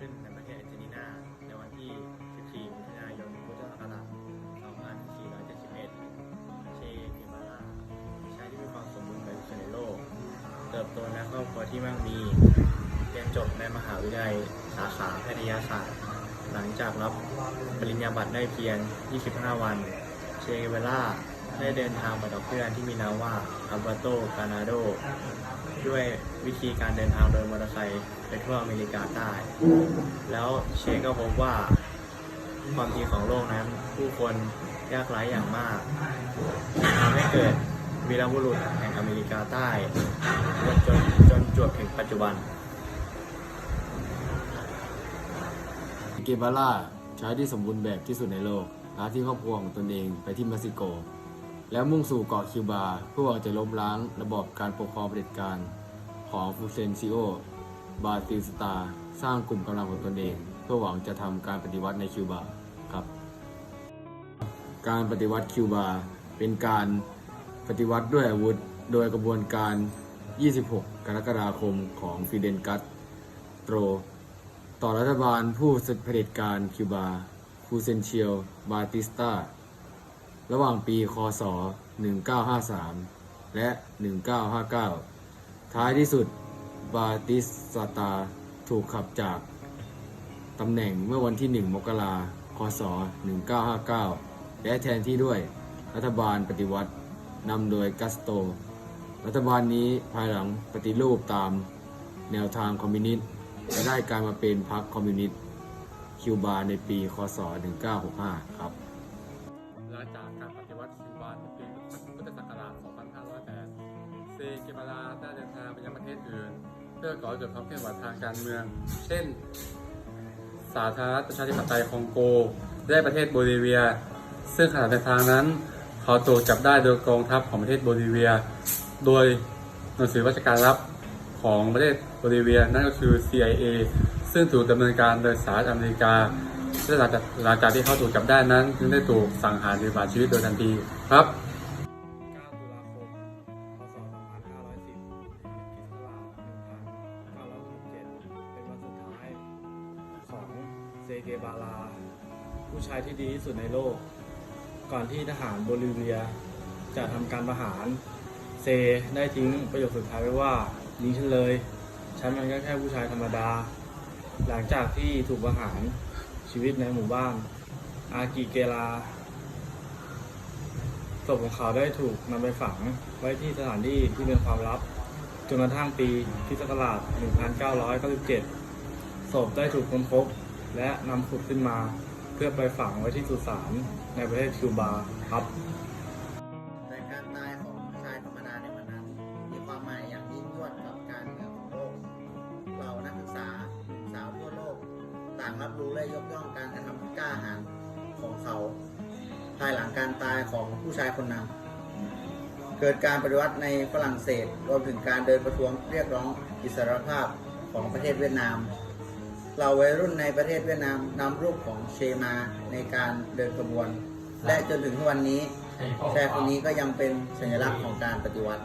ขึ้นในประเทศอาร์เจนตินา ในวันที่ 14 มิถุนายน พุทธศักราช 2471 เชเกวาร่าชายที่มีความสมบูรณ์แบบที่สุดในโลก เติบโตในครอบครัวที่มั่งมี เรียนจบในมหาวิทยาลัยสาขาแพทยศาสตร์ หลังจากรับปริญญาบัตรได้เพียง 25 วัน เชเวล่าได้เดินทางไปกับเพื่อนที่มีนามว่าอัลเบโต กานาโด ด้วยวิธีการเดินทางโดยมอเตอร์ไซค์ไปทั่วอเมริกาใต้ แล้วเชก็พบว่าความจริงของโลกนั้น ผู้คนยากไร้อย่างมากทำให้เกิดวีรบุรุษแห่งอเมริกาใต้จนจนจวบถึงปัจจุบันเกบาร่าชายที่สมบูรณ์แบบที่สุดในโลกพาที่ครอบครัวของตนเองไปที่เม็กซิโก แล้วมุ่งสู่เกาะคิวบาเพื่อหวังจะล้มล้างระบอบการปกครองเผด็จการของฟูเซนซิโอบาติสตา สร้างกลุ่มกำลังของตนเอง เพื่อหวังจะทำการปฏิวัติในคิวบาครับ การปฏิวัติคิวบาเป็นการปฏิวัติด้วยอาวุธโดยกระบวนการ 26 กรกฎาคมของฟิเดนกัสโตร ต่อรัฐบาลผู้เผด็จการคิวบาฟูเซนเชียลบาติสตา ระหว่างปีคศ 1953 และ 1959 ท้ายที่สุดบาติสตาถูกขับจากตำแหน่งเมื่อวันที่ 1 มกราคมคศ 1959 และแทนที่ด้วยรัฐบาลปฏิวัตินำโดยกัสโต รัฐบาลนี้ภายหลังปฏิรูปตามแนวทางคอมมิวนิสต์และได้กลายมาเป็นพรรคคอมมิวนิสต์คิวบาในปี คศ 1965 ครับ 2508เกบาราได้เดินทางไปยังประเทศอื่น เพื่อก่อเกิดความเคลื่อนไหวทางการเมือง เช่น สาธารณรัฐประชาธิปไตยคองโกและประเทศโบลิเวีย ซึ่งขณะเดินทางนั้น เขาถูกจับได้โดยกองทัพของประเทศโบลิเวีย โดยหน่วยสืบราชการลับของประเทศโบลิเวียนั่นก็คือ CIA ซึ่งถูกดำเนินการโดยสหรัฐอเมริกาและหลังจากหลังจากที่เขาถูกจับได้นั้นจึงได้ถูกสังหารหรือประหารชีวิตโดยทันทีครับ เซเกบาลา ผู้ชายที่ดีที่สุดในโลก ก่อนที่ทหารโบลิเวีย จะทำการประหาร เซได้ทิ้งประโยคสุดท้ายไว้ว่ายิงฉันเลย ฉันมันก็แค่ผู้ชายธรรมดา หลังจากที่ถูกประหารชีวิตในหมู่บ้าน อากิเกลาศพของเขาได้ถูกนำไปฝังไว้ที่สถานที่ที่เป็นความลับจนกระทั่งปีคริสต์ศักราช1997 ศพได้ถูกค้นพบ และนำขุดขึ้นมาเพื่อไปฝังไว้ที่สุสานในประเทศคิวบาครับ แต่การตายของชายธรรมดาในวันนั้น มีความหมายอย่างยิ่งยวดกับการเมืองของโลกเรานักศึกษาสาวทั่วโลก ต่างรับรู้และยกย่องการกระทำที่กล้าหาญของเขา ภายหลังการตายของผู้ชายคนนั้นเกิดการปฏิวัติในฝรั่งเศสรวมถึงการเดินประท้วงเรียกร้องอิสรภาพของประเทศเวียดนาม เราวัยรุ่นในประเทศเวียดนามนำรูปของเชมาในการเดินขบวน และจนถึงทุกวันนี้ชายคนนี้ก็ยังเป็นสัญลักษณ์ของการปฏิวัติ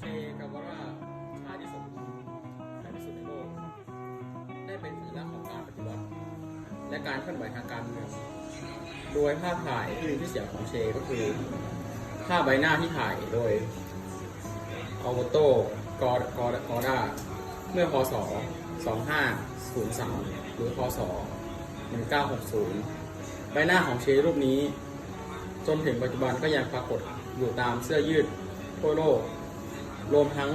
เชกาวาร่าชายที่สมบูรณ์แบบที่สุดในโลกได้เป็นสัญลักษณ์ของการปฏิวัติ และการเคลื่อนไหวทางการเมืองโดยภาพถ่ายที่มีชื่อเสียงของเชก็คือภาพใบหน้าที่ถ่ายโดยออโวโตกอดกอดกอดา เมื่อพศ 2503 หรือพศ 1960 ใบหน้าของเชรูปนี้ จนถึงปัจจุบันก็ยังปรากฏอยู่ตามเสื้อยืดทั่วโลก รวมทั้ง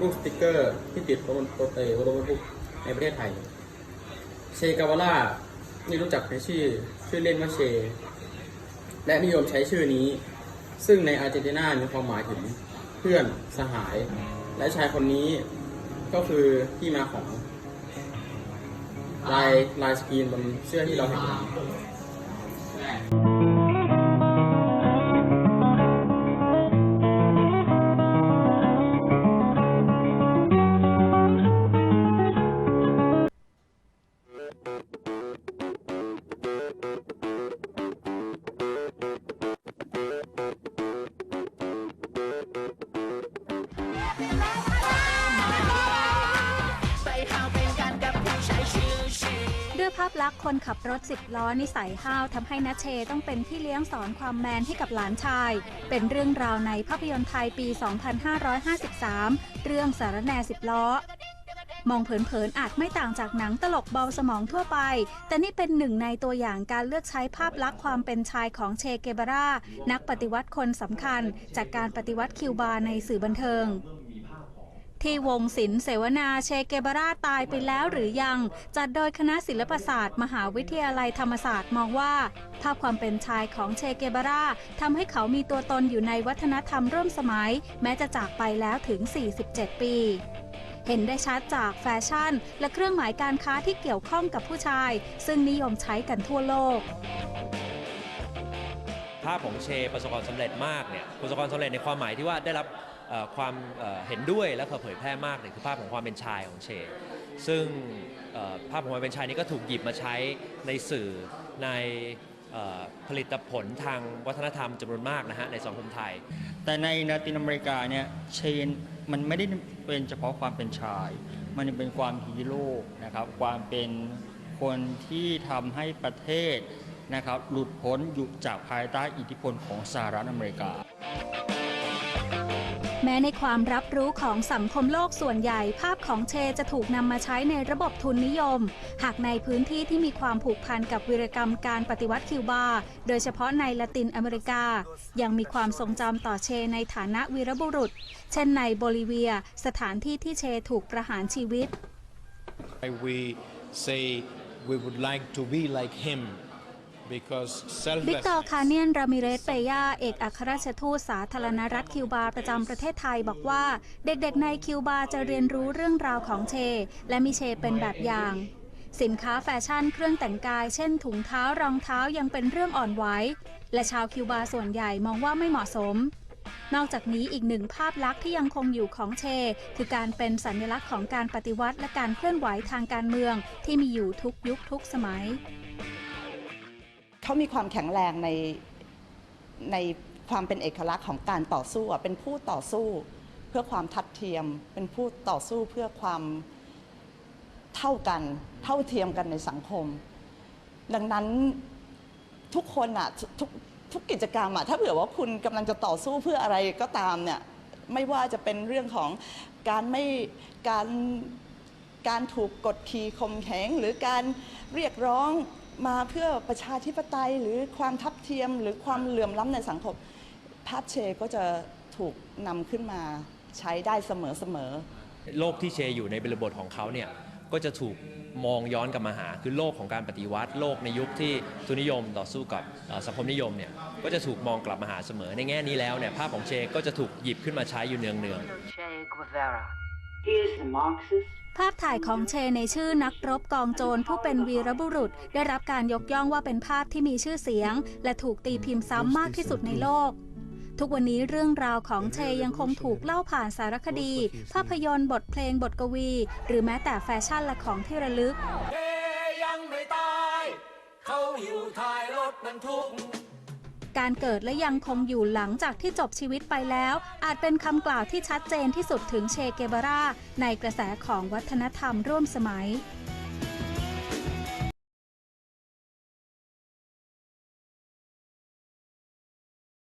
รูปสติกเกอร์ที่ติดบนรถเออรถบรรทุกในประเทศไทย เชกาวาร่านี่รู้จักในชื่อชื่อเล่นว่าเช และนิยมใช้ชื่อนี้ ซึ่งในอาร์เจนตินามีความหมายถึงเพื่อนสหาย และชายคนนี้ ก็คือที่มาของลายลายสกรีนบนเสื้อที่เราเห็น ภาพลักษณ์คนขับรถสิบล้อนิสัยห้าวทำให้นัชเชต้องเป็นพี่เลี้ยงสอนความแมนให้กับหลานชาย เป็นเรื่องราวในภาพยนตร์ไทยปี 2553 เรื่องสารแหนสิบล้อมองเผินๆ อาจไม่ต่างจากหนังตลกเบาสมองทั่วไป แต่นี่เป็นหนึ่งในตัวอย่างการเลือกใช้ภาพลักษณ์ความเป็นชายของเชเกบารา นักปฏิวัติคนสำคัญ จากการปฏิวัติคิวบาในสื่อบันเทิง ที่วงศิลป์เสวนาเชเกบาราตายไปแล้วหรือยัง จัดโดยคณะศิลปศาสตร์ มหาวิทยาลัยธรรมศาสตร์มองว่า ภาพความเป็นชายของเชเกบาราทำให้เขามีตัวตนอยู่ในวัฒนธรรมร่วมสมัย แม้จะจากไปแล้วถึง 47 ปีเห็นได้ชัดจากแฟชั่น และเครื่องหมายการค้าที่เกี่ยวข้องกับผู้ชาย ซึ่งนิยมใช้กันทั่วโลก ภาพของเชประสบความสำเร็จมากเนี่ยประสบความสำเร็จในความหมายที่ว่าได้รับ ความเห็นด้วยและเผยแพร่มากเนี่ยคือภาพของความเป็นชายของเช ซึ่งภาพของความเป็นชายนี้ก็ถูกหยิบมาใช้ในสื่อในอผลิตผลทางวัฒนธรรมจำนวนมากนะฮะในสังคมไทย แต่ในลาตินอเมริกาเนี่ยเชนมันไม่ได้เป็นเฉพาะความเป็นชาย มันเป็นความฮีโร่นะครับความเป็นคนที่ทำให้ประเทศนะครับหลุดพ้นอยู่จากภายใต้อิทธิพลของสหรัฐอเมริกา แม้ในความรับรู้ของสังคมโลกส่วนใหญ่ ภาพของเชจะถูกนำมาใช้ในระบบทุนนิยม หากในพื้นที่ที่มีความผูกพันกับวีรกรรมการปฏิวัติคิวบา โดยเฉพาะในละตินอเมริกา ยังมีความทรงจำต่อเชในฐานะวีรบุรุษ เช่นในโบลิเวีย สถานที่ที่เชถูกประหารชีวิต we say we would like to be like him because วิกตอร์คาเนียน รามิเรสเปยาเอกอัครราชทูตสาธารณรัฐคิวบาประจำประเทศไทยบอกว่า เด็กๆในคิวบาจะเรียนรู้เรื่องราวของเช และมีเชเป็นแบบอย่าง สินค้าแฟชั่นเครื่องแต่งกาย เช่นถุงเท้ารองเท้ายังเป็นเรื่องอ่อนไหวและชาวคิวบาส่วนใหญ่มองว่าไม่เหมาะสม นอกจากนี้อีกหนึ่งภาพลักษณ์ที่ยังคงอยู่ของเช คือการเป็นสัญลักษณ์ของการปฏิวัติและการเคลื่อนไหวทางการเมืองที่มีอยู่ทุกยุคทุกสมัย เขามีความแข็งแรงในในความเป็นเอกลักษณ์ของการต่อสู้อะเป็นผู้ต่อสู้เพื่อความทัดเทียม เป็นผู้ต่อสู้เพื่อความเท่ากัน เท่าเทียมกันในสังคม ดังนั้นทุกคนอะทุกทุกกิจกรรมอะถ้าเผื่อว่าคุณกำลังจะต่อสู้เพื่ออะไรก็ตามเนี่ยไม่ว่าจะเป็นเรื่องของการไม่การการถูกกดขี่ข่มเหงหรือการเรียกร้อง มาเพื่อประชาธิปไตยหรือความทัดเทียมหรือความเหลื่อมล้ำในสังคม ภาพเชก็จะถูกนำขึ้นมาใช้ได้เสมอๆโลกที่เชอยู่ในบริบทของเขาเนี่ยก็จะถูกมองย้อนกลับมาหา คือโลกของการปฏิวัติโลกในยุคที่ทุนนิยมต่อสู้กับเอ่อสังคมนิยมเนี่ยก็จะถูกมองกลับมาหาเสมอ ในแง่นี้แล้วเนี่ยภาพของเชก็จะถูกหยิบขึ้นมาใช้อยู่เนืองๆ Che Guevara. He is the Marxist ภาพถ่ายของเชในชื่อนักรบกองโจรผู้เป็นวีรบุรุษ ได้รับการยกย่องว่าเป็นภาพที่มีชื่อเสียง และถูกตีพิมพ์ซ้ำมากที่สุดในโลก ทุกวันนี้เรื่องราวของเชยังคงถูกเล่าผ่านสารคดี ภาพยนตร์บทเพลงบทกวี หรือแม้แต่แฟชั่นและของที่ระลึก การเกิดและยังคงอยู่หลังจากที่จบชีวิตไปแล้ว อาจเป็นคำกล่าวที่ชัดเจนที่สุดถึงเชเกบาราในกระแสของวัฒนธรรมร่วมสมัย